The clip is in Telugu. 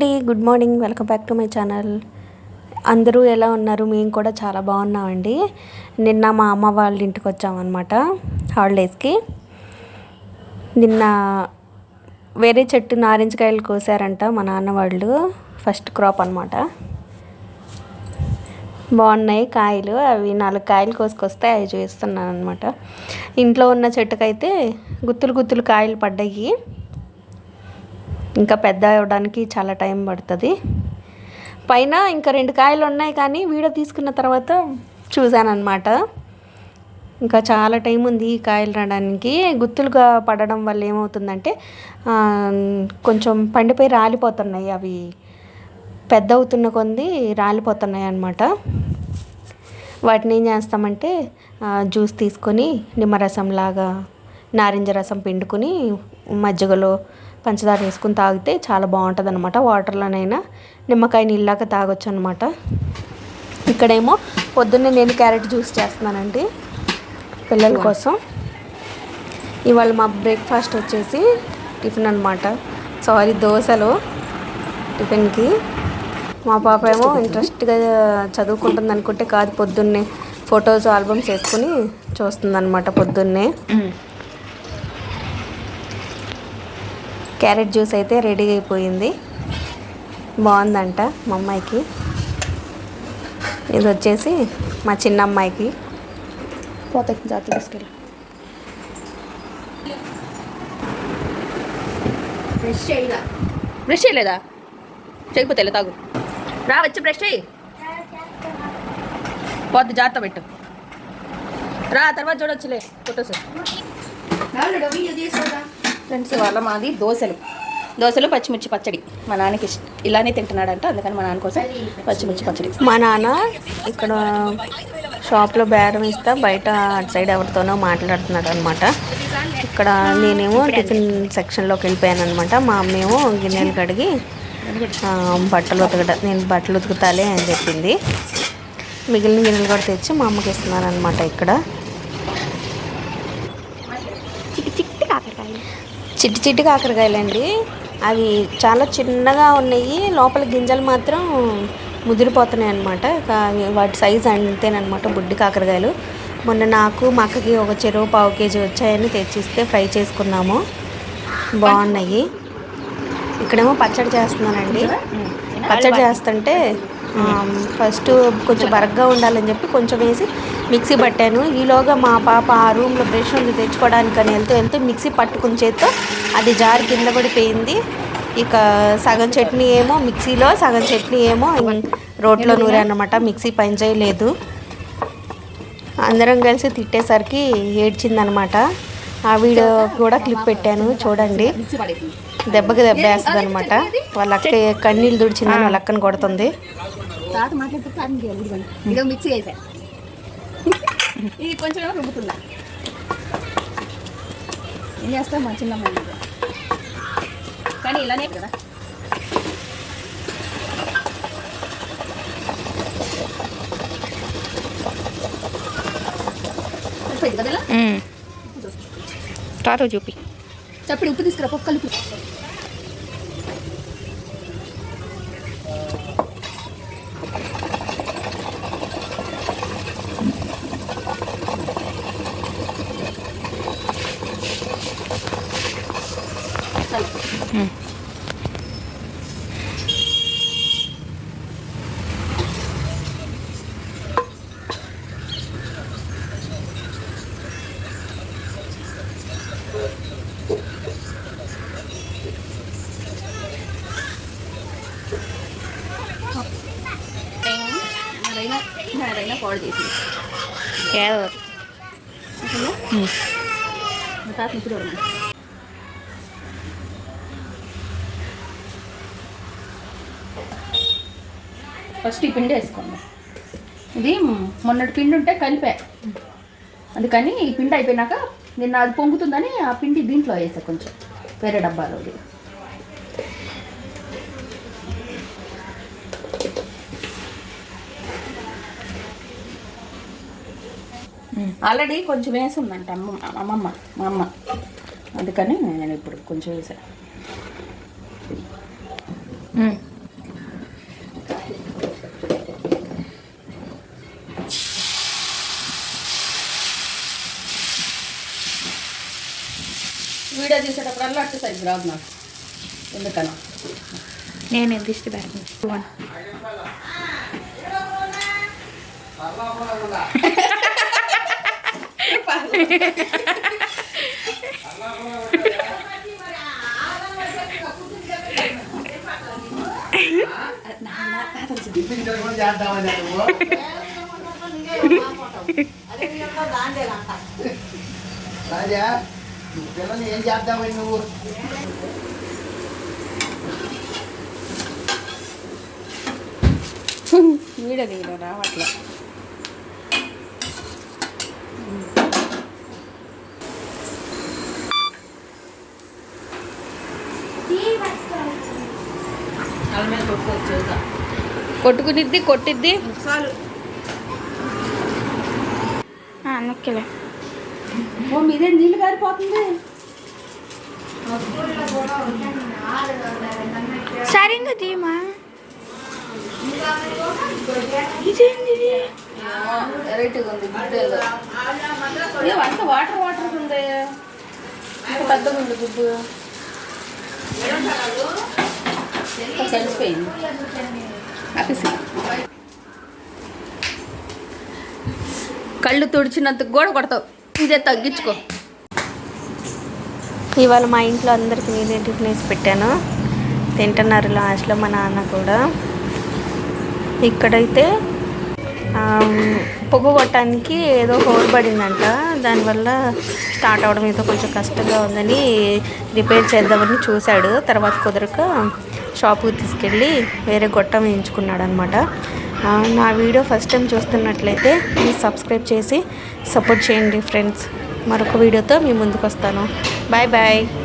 అండి. Good morning welcome back to my channel అందరూ ఎలా ఉన్నారు? మేము కూడా చాలా బాగున్నామండి. నిన్న మా అమ్మ వాళ్ళ ఇంటికి వచ్చామన్నమాట హాలిడేస్కి నిన్న వేరే చెట్టు నారింజ కాయలు కోసారంట మా నాన్న వాళ్ళు ఫస్ట్ క్రాప్ అనమాట బాగున్నాయి కాయలు అవి నాలుగు కాయలు కోసుకొస్తే అవి చూస్తున్నాను అనమాట ఇంట్లో ఉన్న చెట్టుకైతే గుత్తులు గుత్తులు కాయలు పడ్డాయి. ఇంకా పెద్ద అవ్వడానికి చాలా టైం పడుతుంది. పైన ఇంకా రెండు కాయలు ఉన్నాయి కానీ వీడియో తీసుకున్న తర్వాత చూశానమాట ఇంకా చాలా టైం ఉంది ఈ కాయలు రావడానికి. గుత్తులుగా పడడం వల్ల ఏమవుతుందంటే కొంచెం పండిపోయి రాలిపోతున్నాయి. అవి పెద్ద అవుతున్న కొంది రాలిపోతున్నాయి అన్నమాట. వాటిని ఏం చేస్తామంటే జ్యూస్ తీసుకొని నిమ్మరసం లాగా నారింజ రసం పిండుకొని మజ్జిగలో పంచదార వేసుకుని తాగితే చాలా బాగుంటుంది అనమాట వాటర్లోనైనా నిమ్మకాయ నీళ్ళలాగా తాగొచ్చు అనమాట ఇక్కడేమో పొద్దున్నే నేను క్యారెట్ జ్యూస్ చేస్తున్నానండి పిల్లల కోసం. ఇవాళ మా బ్రేక్ఫాస్ట్ వచ్చేసి టిఫిన్ అనమాట సారీ దోశలు టిఫిన్కి. మా పాప ఏమో ఇంట్రెస్ట్గా చదువుకుంటుంది అనుకుంటే కాదు పొద్దున్నే ఫొటోస్ ఆల్బమ్స్ వేసుకుని చూస్తుంది అనమాట పొద్దున్నే క్యారెట్ జ్యూస్ అయితే రెడీ అయిపోయింది. బాగుందంట మా అమ్మాయికి. ఇది వచ్చేసి మా చిన్న అమ్మాయికి పోతాయి జాగ్రత్త తీసుకెళ్ళి. బ్రష్ చేయదా బ్రష్ చేయలేదా? చేయకపోతే తాగు. రా వచ్చి బ్రష్ చేయి. పోద్ది జాగ్రత్త పెట్టు. రా తర్వాత చూడొచ్చులే ఫొటోస్. ఫ్రెండ్స్ వాళ్ళ మాది దోశలు. దోశలు పచ్చిమిర్చి పచ్చడి. మా నాన్నకి ఇలానే తింటున్నాడంట అందుకని మా నాన్న కోసం పచ్చిమిర్చి పచ్చడి. మా నాన్న ఇక్కడ షాప్లో బేరం ఇస్తా బయట అటు సైడ్ ఎవరితోనో మాట్లాడుతున్నాడు అనమాట ఇక్కడ నేనేమో టిఫిన్ సెక్షన్లోకి వెళ్ళిపోయాను అనమాట మా అమ్మేమో గిన్నెలు కడిగి బట్టలు ఉతకట నేను బట్టలు ఉతుకుతాలే అని చెప్పింది. మిగిలిన గిన్నెలు కూడా తెచ్చి మా అమ్మకి ఇస్తున్నాను అనమాట ఇక్కడ. చిట్టి చిట్టి కాకరకాయలండి. అవి చాలా చిన్నగా ఉన్నాయి. లోపల గింజలు మాత్రం ముదిరిపోతున్నాయి అనమాట వాటి సైజ్ అంతేనమాట బుడ్డి కాకరకాయలు. మొన్న నాకు మా అక్కకి ఒక చెరువు పావు కేజీ వచ్చాయని తెచ్చిస్తే ఫ్రై చేసుకున్నాము. బాగున్నాయి. ఇక్కడేమో పచ్చడి చేస్తున్నానండి. పచ్చడి చేస్తుంటే ఫస్ట్ కొంచెం బరగ్గా ఉండాలని చెప్పి కొంచెం వేసి మిక్సీ పట్టాను. ఈలోగా మా పాప ఆ రూమ్లో బ్రష్ ఉంది తెచ్చుకోవడానికని వెళ్తూ వెళ్తూ మిక్సీ పట్టుకుని చేత్తో అది జారి కింద పడిపోయింది. ఇక సగం చట్నీ ఏమో మిక్సీలో సగం చట్నీ ఏమో రోట్లో నూరన్నమాట. మిక్సీ పని చేయలేదు. అందరం కలిసి తిట్టేసరికి ఏడ్చిందనమాట. ఆ వీడియో కూడా క్లిప్ పెట్టాను చూడండి. దెబ్బకి దెబ్బ వేస్తుంది అనమాట వాళ్ళ అక్క కన్నీళ్ళు దుడిచిందని వాళ్ళ అక్కను కొడుతుంది. ఇదో కొంచెం రుబ్బుతున్నా. ఏం చేస్తాం మా చిన్నమ్మ? ఇది. కానీ ఇలానే కదా? తాత చూపి చప్పుడు ఉప్పు తీసుకురా పప్పు కలిపి పాడు తాత ఇప్పుడు ఫస్ట్ ఈ పిండి వేసుకోండి. ఇది మొన్నటి పిండి ఉంటే కలిపా. అందుకని ఈ పిండి అయిపోయినాక నిన్న అది పొంగుతుందని ఆ పిండి దీంట్లో వేసా కొంచెం. వేరే డబ్బాలో ఆల్రెడీ కొంచెం వేసి ఉందంట అమ్మ అమ్మమ్మ మా అమ్మ. అందుకని నేను ఇప్పుడు కొంచెం వేసాను వీడియో తీసేటప్పుడల్లా అట్టు సైజు రాదు నాకు. ఎందుకన్నా నేను ఎంత ఇష్ట పెడతాను రాజా నువ్వు పిల్లల్ని ఏం చేద్దామని నువ్వు వీడియో రావట్లే. కొట్టుకునిద్ది కొట్టిద్ది. నొక్కలే. ఓ మీదే నీళ్ళు గారిపోతుంది సరిగ్గా తీయమా ఇదేంది అంత వాటర్ వాటర్ ఉంది. పెద్దగా ఉంది గుడ్డు. కలిసిపోయింది ఆపేసి. కళ్ళు తుడిచినంత కూడా కొడతావు. ఇదే తగ్గించుకో. ఇవాళ మా ఇంట్లో అందరికి నేనే టిఫిన్ వేసి పెట్టాను. తింటున్నారు లాస్ట్లో మా నాన్న కూడా. ఇక్కడైతే పొగ కొట్టడానికి ఏదో హోల్ పడిందంట. దానివల్ల స్టార్ట్ అవడం ఏదో కొంచెం కష్టంగా ఉందని రిపేర్ చేద్దామని చూశాడు. తర్వాత కుదరక షాపుకి తీసుకెళ్ళి వేరే గొట్టం వేయించుకున్నాడు అనమాట నా వీడియో ఫస్ట్ టైం చూస్తున్నట్లయితే ప్లీజ్ సబ్స్క్రైబ్ చేసి సపోర్ట్ చేయండి ఫ్రెండ్స్ మరొక వీడియోతో మీ ముందుకు వస్తాను బాయ్ బాయ్